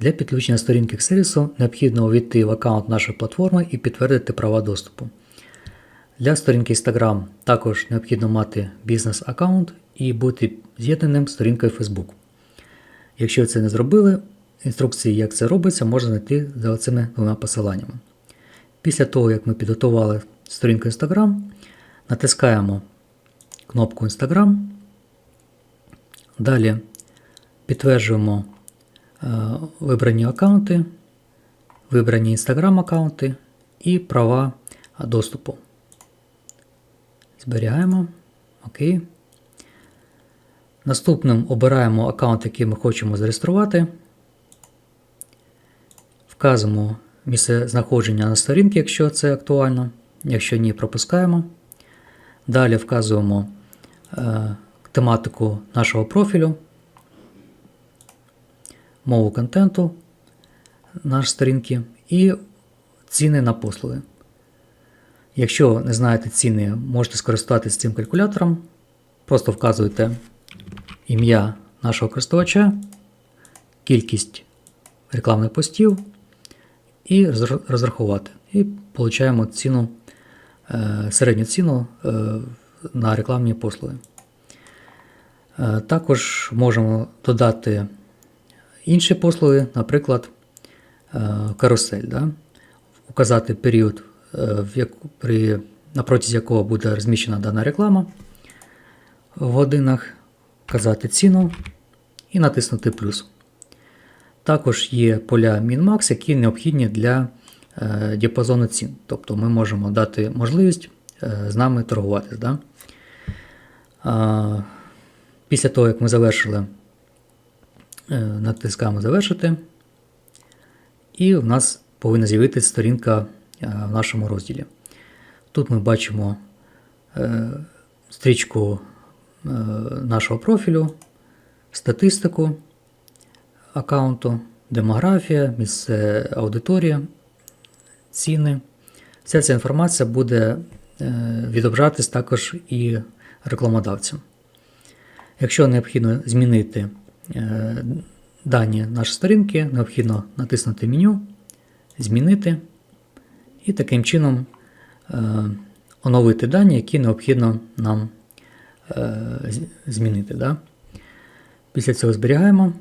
Для підключення сторінки к сервісу необхідно увійти в аккаунт нашої платформи і підтвердити права доступу. Для сторінки Instagram також необхідно мати бізнес-аккаунт і бути з'єднаним з сторінкою Facebook. Якщо це не зробили, інструкції, як це робиться, можна знайти за цими двома посиланнями. Після того, як ми підготували сторінку Instagram, натискаємо кнопку Instagram. Далі підтверджуємо вибрані аккаунти, вибрані Instagram аккаунти і права доступу. Зберігаємо. Окей. Наступним обираємо аккаунт, який ми хочемо зареєструвати. Вказуємо місце знаходження на сторінці, якщо це актуально. Якщо ні, пропускаємо. Далі вказуємо е, тематику нашого профілю, мову контенту нашої сторінки і ціни на послуги. Якщо не знаєте ціни, можете скористатися цим калькулятором. Просто вказуєте ім'я нашого користувача, кількість рекламних постів і розрахувати. І отримаємо ціну, е, середню ціну е, на рекламні послуги. Е, Також можемо додати інші послуги, наприклад, е, карусель. Да? Указати період, е, при, протязі якого буде розміщена дана реклама в годинах, вказати ціну і натиснути плюс. Також є поля Min-Max, які необхідні для е, діапазону цін. Тобто ми можемо дати можливість з нами торгуватись. Да? Після того, як ми завершили, натискаємо завершити, і в нас повинна з'явитися сторінка е, в нашому розділі. Тут ми бачимо е, стрічку е, нашого профілю, статистику аккаунту, демографія, місце аудиторія, ціни. Вся ця інформація буде е, відображатись також і рекламодавцям. Якщо необхідно змінити е, дані нашої сторінки, необхідно натиснути меню, змінити і таким чином е, оновити дані, які необхідно нам е, змінити. Після цього зберігаємо.